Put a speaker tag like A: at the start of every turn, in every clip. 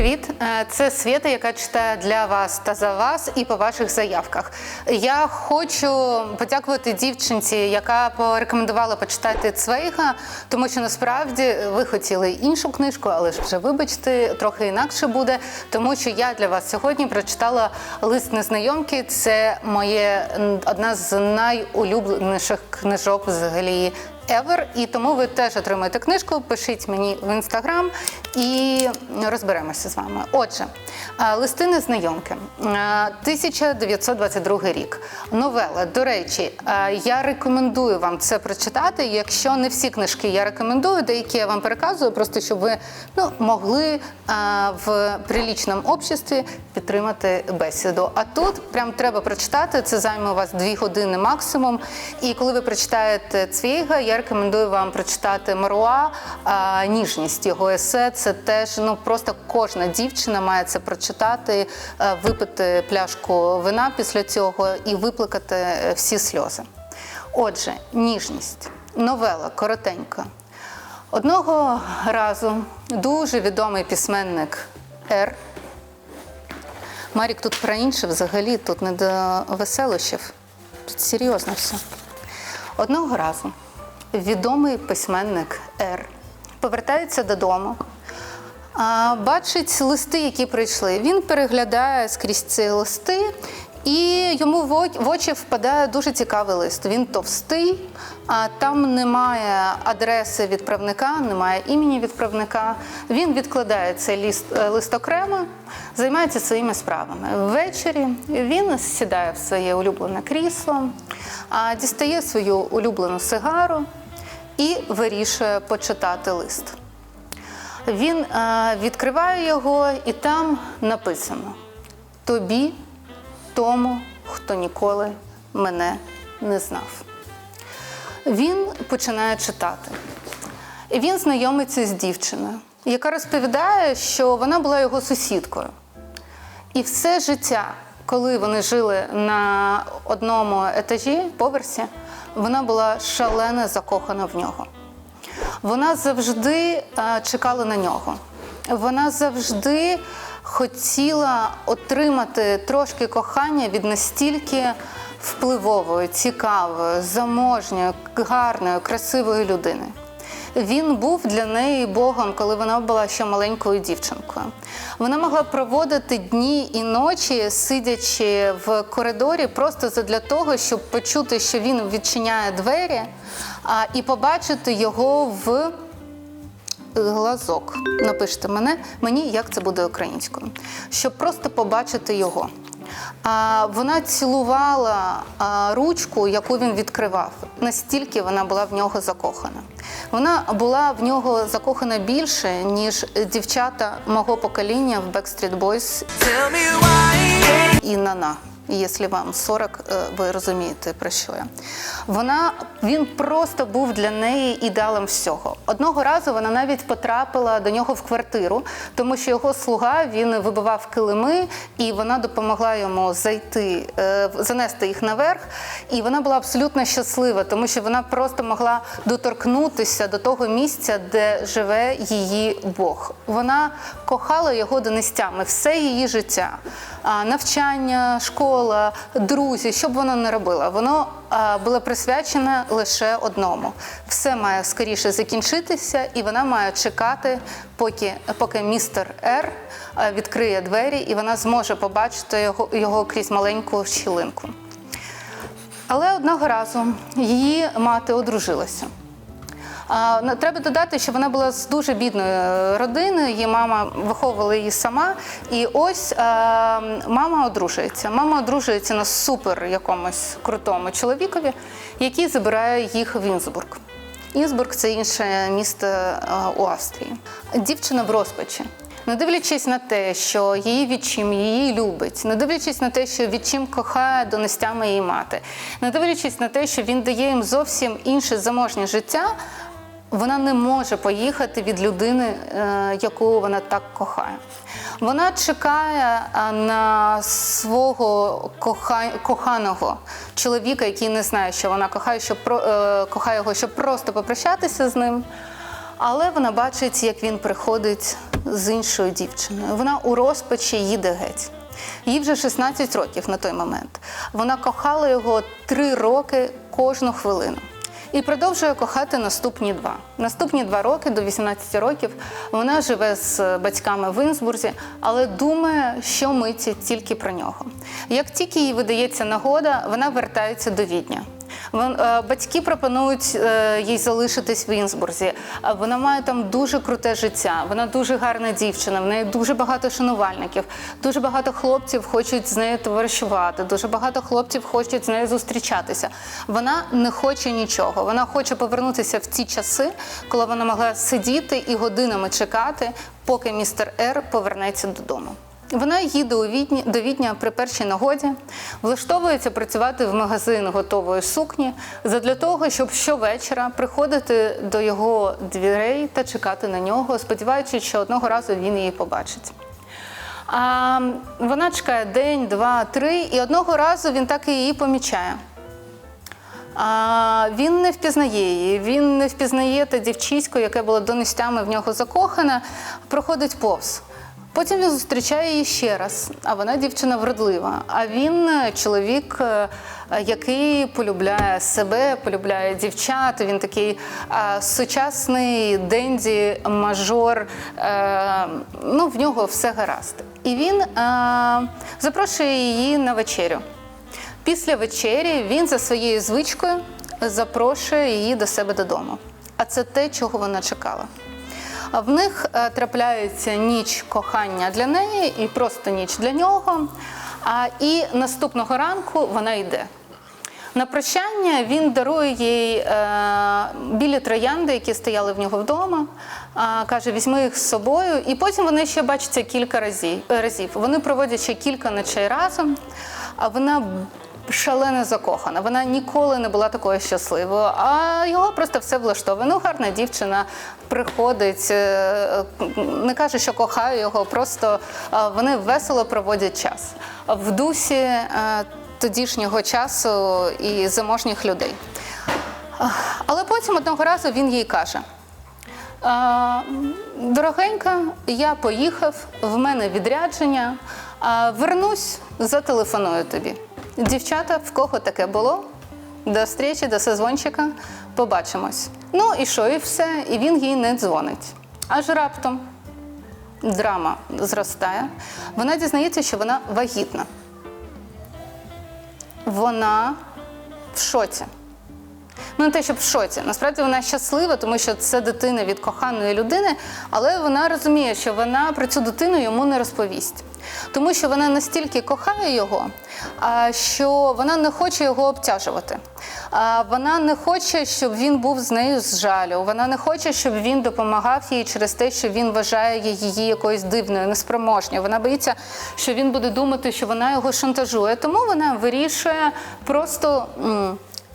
A: Привіт, Е, це Свята, яка читає для вас та за вас і по ваших заявках. Я хочу подякувати дівчинці, яка порекомендувала почитати Цвейга, тому що насправді ви хотіли іншу книжку, але ж вже вибачте, трохи інакше буде. Тому що я для вас сьогодні прочитала лист незнайомки. Це моє одна з найулюбленіших книжок взагалі ever. І тому ви теж отримаєте книжку. Пишіть мені в інстаграм і розберемося з вами. Отже, а, листи незнайомки. 1922 рік. Новела. До речі, я рекомендую вам це прочитати. Якщо не всі книжки я рекомендую, деякі я вам переказую, просто щоб ви ну, могли в прилічному обществі підтримати бесіду. А тут прям треба прочитати. Це займе у вас дві години максимум. І коли ви прочитаєте Цвейга, я рекомендую вам прочитати Маруа а, Ніжність його есе. Це теж ну просто кожна дівчина має це прочитати, е, випити пляшку вина після цього і виплакати е, всі сльози. Отже, ніжність, новела коротенька. Одного разу дуже відомий письменник Р. Марік тут про інше взагалі, тут не до веселощів. Тут серйозно все. Одного разу відомий письменник Р повертається додому, бачить листи, які прийшли. Він переглядає скрізь ці листи, і йому в очі впадає дуже цікавий лист. Він товстий, а там немає адреси відправника, немає імені відправника. Він відкладає цей лист, е, лист окремо, займається своїми справами. Ввечері він сідає в своє улюблене крісло, дістає свою улюблену сигару і вирішує почитати лист. Він е, відкриває його, і там написано: Тобі, тому, хто ніколи мене не знав. Він починає читати. І він знайомиться з дівчиною, яка розповідає, що вона була його сусідкою. І все життя, коли вони жили на одному етажі, поверсі, вона була шалено закохана в нього. Вона завжди е, чекала на нього. Вона завжди хотіла отримати трошки кохання від настільки впливової, цікавої, заможньої, гарної, красивої людини. Він був для неї Богом, коли вона була ще маленькою дівчинкою. Вона могла проводити дні і ночі, сидячи в коридорі, просто для того, щоб почути, що він відчиняє двері, і побачити його в глазок. Напишіть мене, мені, як це буде українською, щоб просто побачити його. А, вона цілувала ручку, яку він відкривав. Настільки вона була в нього закохана. Вона була в нього закохана більше, ніж дівчата мого покоління в Backstreet Boys і Нана. Якщо вам 40, е, ви розумієте про що я. Вона він просто був для неї ідеалом всього. Одного разу вона навіть потрапила до нього в квартиру, тому що його слуга він вибивав килими, і вона допомогла йому зайти, е, занести їх наверх. І вона була абсолютно щаслива, тому що вона просто могла доторкнутися до того місця, де живе її Бог. Вона кохала його донестями все її життя. Навчання, школа, друзі, що б вона не робила, воно а, було присвячене лише одному. Все має скоріше закінчитися, і вона має чекати, поки, поки містер Р відкриє двері, і вона зможе побачити його, його крізь маленьку щілинку. Але одного разу її мати одружилася. Ну, Треба додати, що вона була з дуже бідної родини. Її мама виховувала її сама. І ось е, мама одружується. Мама одружується на супер якомусь крутому чоловікові, який забирає їх в Інсбург. Інсбург це інше місто е, у Австрії. Дівчина в розпачі. Не дивлячись на те, що її відчим її любить, не дивлячись на те, що відчим кохає донестями її мати, не дивлячись на те, що він дає їм зовсім інше заможнє життя, вона не може поїхати від людини, е, яку вона так кохає. Вона чекає на свого коха- коханого чоловіка, який не знає, що вона кохає, щоб е, кохає його, щоб просто попрощатися з ним. Але вона бачить, як він приходить з іншою дівчиною. Вона у розпачі їде геть. Їй вже 16 років на той момент. Вона кохала його три роки кожну хвилину. І продовжує кохати наступні два. Наступні два роки до 18 років вона живе з батьками в Інсбурзі, але думає, що миті тільки про нього. Як тільки їй видається нагода, вона вертається до Відня. Е, Батьки пропонують е, їй залишитись в Інсбурзі. Вона має там дуже круте життя. Вона дуже гарна дівчина. В неї дуже багато шанувальників. Дуже багато хлопців хочуть з нею товаришувати. Дуже багато хлопців хочуть з нею зустрічатися. Вона не хоче нічого. Вона хоче повернутися в ті часи, коли вона могла сидіти і годинами чекати, поки містер Р повернеться додому. Вона їде у Відні, до Відня при першій нагоді, влаштовується працювати в магазин готової сукні задля того, щоб щовечора приходити до його дверей та чекати на нього, сподіваючись, що одного разу він її побачить. А вона чекає день, два, три, і одного разу він так і її помічає. А, він не впізнає її, він не впізнає те дівчисько, яке було донестями в нього закохане, проходить повз. Потім він зустрічає її ще раз, а вона дівчина вродлива. А він е, чоловік, е, який полюбляє себе, полюбляє дівчат. Він такий е, сучасний денді, мажор. е, ну, в нього все гаразд. І він е, запрошує її на вечерю. Після вечері він за своєю звичкою запрошує її до себе додому. А це те, чого вона чекала. В них е, трапляється ніч кохання для неї і просто ніч для нього. І наступного ранку вона йде. На прощання він дарує їй е, білі троянди, які стояли в нього вдома. Каже, візьми їх з собою. І потім вони ще бачаться кілька разів. разів. Вони проводять ще кілька ночей разом. А вона шалено закохана. Вона ніколи не була такою щасливою. А його просто все влаштовує. Ну, гарна дівчина приходить, е, не каже, що кохаю його, просто е, вони весело проводять час в дусі е, тодішнього часу і заможніх людей. Але потім одного разу він їй каже: Дорогенька, я поїхав, в мене відрядження. Вернусь, зателефоную тобі. Дівчата, в кого таке було? До зустрічі, до созвончика, побачимось. Ну і що, і все, і він їй не дзвонить. Аж раптом драма зростає. Вона дізнається, що вона вагітна. Вона в шоці. Ну, не те, щоб в шоці. Насправді вона щаслива, тому що це дитина від коханої людини, але вона розуміє, що вона про цю дитину йому не розповість. Тому що вона настільки кохає його, що вона не хоче його обтяжувати. Вона не хоче, щоб він був з нею з жалю. Вона не хоче, щоб він допомагав їй через те, що він вважає її якоюсь дивною, неспроможньою. Вона боїться, що він буде думати, що вона його шантажує. Тому вона вирішує просто.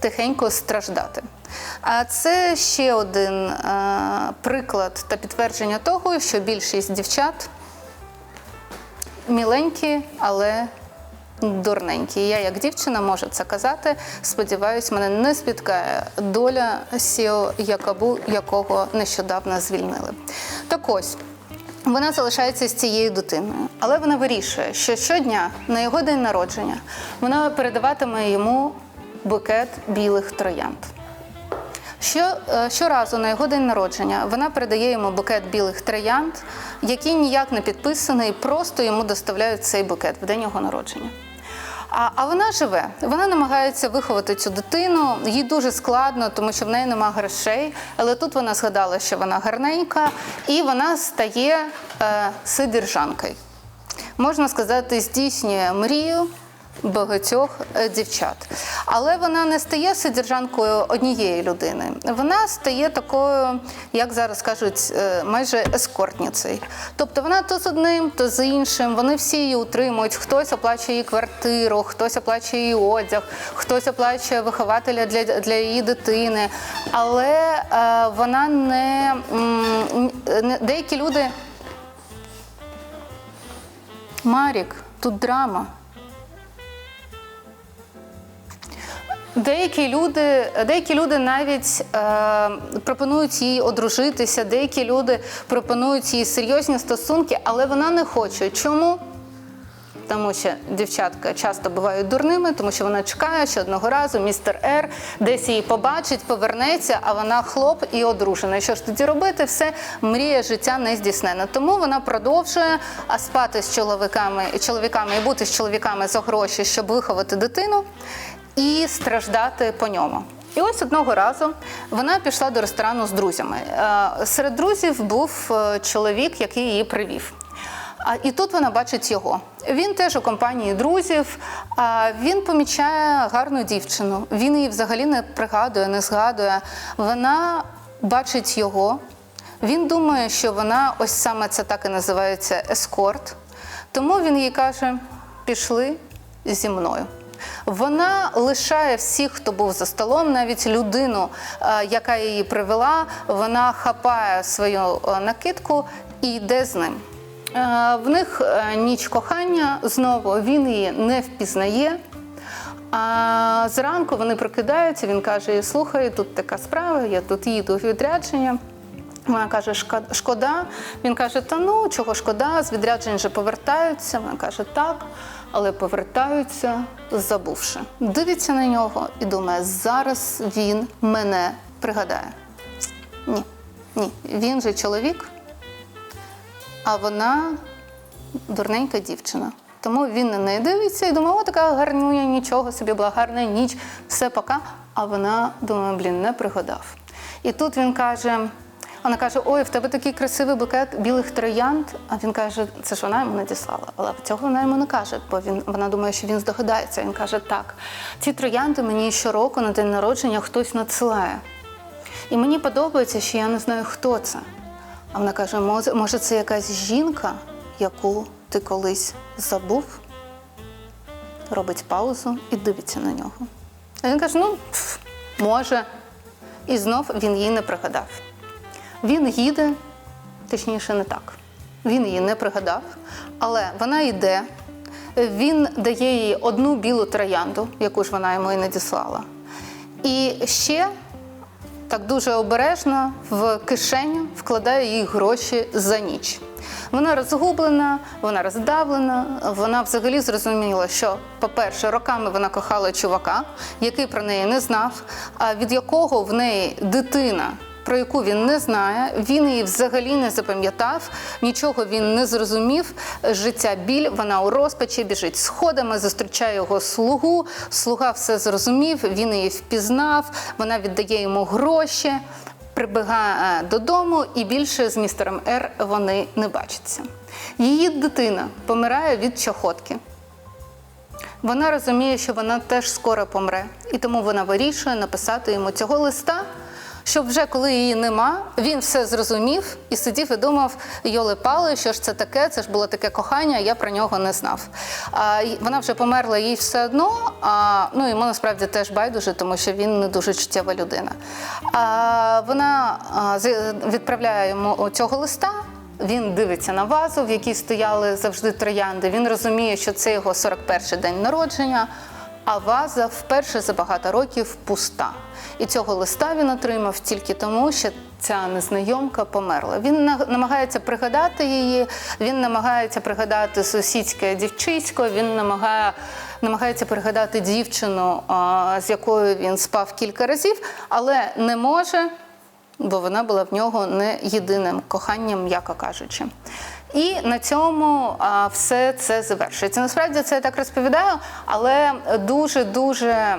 A: Тихенько страждати. А це ще один е, приклад та підтвердження того, що більшість дівчат міленькі, але дурненькі. Я, як дівчина, можу це казати. Сподіваюсь, мене не спіткає доля Сіо Якабу, якого нещодавно звільнили. Так ось. Вона залишається з цією дитиною, але вона вирішує, що щодня на його день народження вона передаватиме йому букет білих троянд. Що, е, щоразу на його день народження вона передає йому букет білих троянд, який ніяк не підписаний, просто йому доставляють цей букет в день його народження. А, а вона живе, вона намагається виховати цю дитину. Їй дуже складно, тому що в неї нема грошей. Але тут вона згадала, що вона гарненька, і вона стає е, сидержанкою. Можна сказати, здійснює мрію багатьох е, дівчат. Але вона не стає содержанкою однієї людини. Вона стає такою, як зараз кажуть, е, майже ескортницею. Тобто вона то з одним, то з іншим. Вони всі її утримують. Хтось оплачує її квартиру, хтось оплачує її одяг, хтось оплачує вихователя для, для її дитини. Але е, вона не, не деякі люди. Марік, тут драма. Деякі люди, деякі люди навіть е, пропонують їй одружитися, деякі люди пропонують їй серйозні стосунки, але вона не хоче. Чому? Тому що дівчатка часто бувають дурними, тому що вона чекає, що одного разу містер Р десь її побачить, повернеться, а вона хлоп і одружена. Що ж тоді робити? Все мрія життя не здійснена. Тому вона продовжує спати з чоловіками, чоловіками і бути з чоловіками за гроші, щоб виховати дитину і страждати по ньому. І ось одного разу вона пішла до ресторану з друзями. Е, Серед друзів був е, чоловік, який її привів. А і тут вона бачить його. Він теж у компанії друзів. А він помічає гарну дівчину. Він її взагалі не пригадує, не згадує. Вона бачить його. Він думає, що вона ось саме це так і називається ескорт. Тому він їй каже: пішли зі мною. Вона лишає всіх, хто був за столом, навіть людину, е, яка її привела. Вона хапає свою е, накидку і йде з ним. Е, В них ніч кохання знову він її не впізнає. А зранку вони прокидаються, він каже: Слухай, тут така справа, я тут їду в відрядження. Вона каже, шкода. Він каже, та ну чого шкода, з відряджень вже повертаються. Вона каже, так, але повертаються, забувши. Дивиться на нього і думає, зараз він мене пригадає. Ні, ні, він же чоловік, а вона дурненька дівчина. Тому він на неї дивиться і думає, о, така гарнюня, нічого собі була гарна ніч, все пока. А вона думає, блін, не пригадав. І тут він каже: вона каже: Ой, в тебе такий красивий букет білих троянд. А він каже, це ж вона йому надіслала. Але цього вона йому не каже, бо він вона думає, що він здогадається. Він каже, так, ці троянди мені щороку на день народження хтось надсилає. І мені подобається, що я не знаю, хто це. А вона каже: «Може- це якась жінка, яку ти колись забув? Робить паузу і дивиться на нього. А він каже: ну, може. І знов він її не пригадав. Він їде, точніше, не так. Він її не пригадав, але вона йде. Він дає їй одну білу троянду, яку ж вона йому і надіслала. І ще так дуже обережно в кишеню вкладає їй гроші за ніч. Вона розгублена, вона роздавлена. Вона взагалі зрозуміла, що, по-перше, роками вона кохала чувака, який про неї не знав, а від якого в неї дитина. Про яку він не знає, він її взагалі не запам'ятав, нічого він не зрозумів. Життя біль, вона у розпачі біжить сходами, зустрічає його слугу. Слуга все зрозумів, він її впізнав, вона віддає йому гроші, прибігає додому, і більше з містером Р вони не бачаться. Її дитина помирає від чахотки. Вона розуміє, що вона теж скоро помре, і тому вона вирішує написати йому цього листа, щоб вже коли її нема, він все зрозумів і сидів і думав: йоли пали, що ж це таке? Це ж було таке кохання, я про нього не знав. А вона вже померла їй все одно. А, ну йому насправді теж байдуже, тому що він не дуже чуттєва людина. А, вона а, відправляє йому цього листа. Він дивиться на вазу, в якій стояли завжди троянди. Він розуміє, що це його 41-й день народження, а ваза вперше за багато років пуста. І цього листа він отримав тільки тому, що ця незнайомка померла. Він на- намагається пригадати її, він намагається пригадати сусідське дівчисько, він намагає, намагається пригадати дівчину, з якою він спав кілька разів, але не може бо вона була в нього не єдиним коханням, м'яко кажучи. І на цьому все це завершується. Насправді це я так розповідаю, але дуже дуже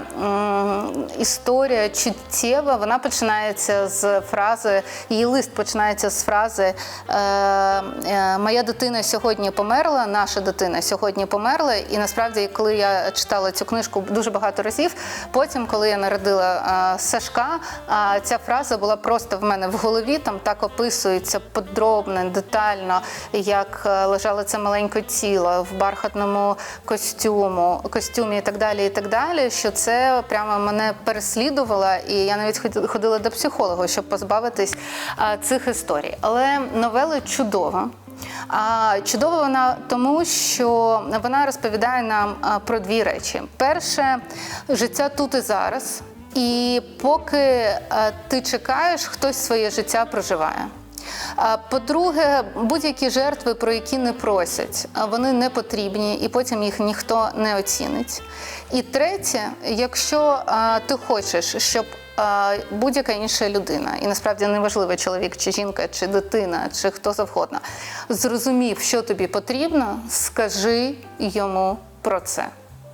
A: історія чуттєва. Вона починається з фрази, її лист починається з фрази е, е, Моя дитина сьогодні померла, наша дитина сьогодні померла. І насправді, коли я читала цю книжку дуже багато разів, потім, коли я народила Сашка, ця фраза була просто в мене в голові. Там так описується подробно, детально, як е, лежало це маленьке тіло в бархатному костюму, костюмі і так далі. І так далі. Що це прямо мене переслідувало, і я навіть ходила до психолога, щоб позбавитись цих історій. Але новела чудова. А чудова вона тому, що вона розповідає нам про дві речі: перше життя тут і зараз. І поки ти чекаєш, хтось своє життя проживає. А, По-друге, будь-які жертви, про які не просять, вони не потрібні, і потім їх ніхто не оцінить. І третє, якщо ти хочеш, щоб будь-яка інша людина, і насправді неважливо, чоловік чи жінка, чи дитина, чи хто завгодно, зрозумів, що тобі потрібно, скажи йому про це.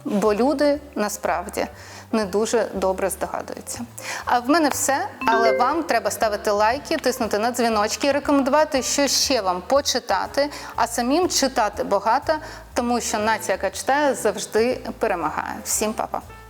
A: Бо люди насправді не дуже добре здогадуються. А в мене все, але вам треба ставити лайки, тиснути на дзвіночки, рекомендувати, що ще вам почитати, а самим читати багато, тому що нація, яка читає, завжди перемагає. Всім па-па!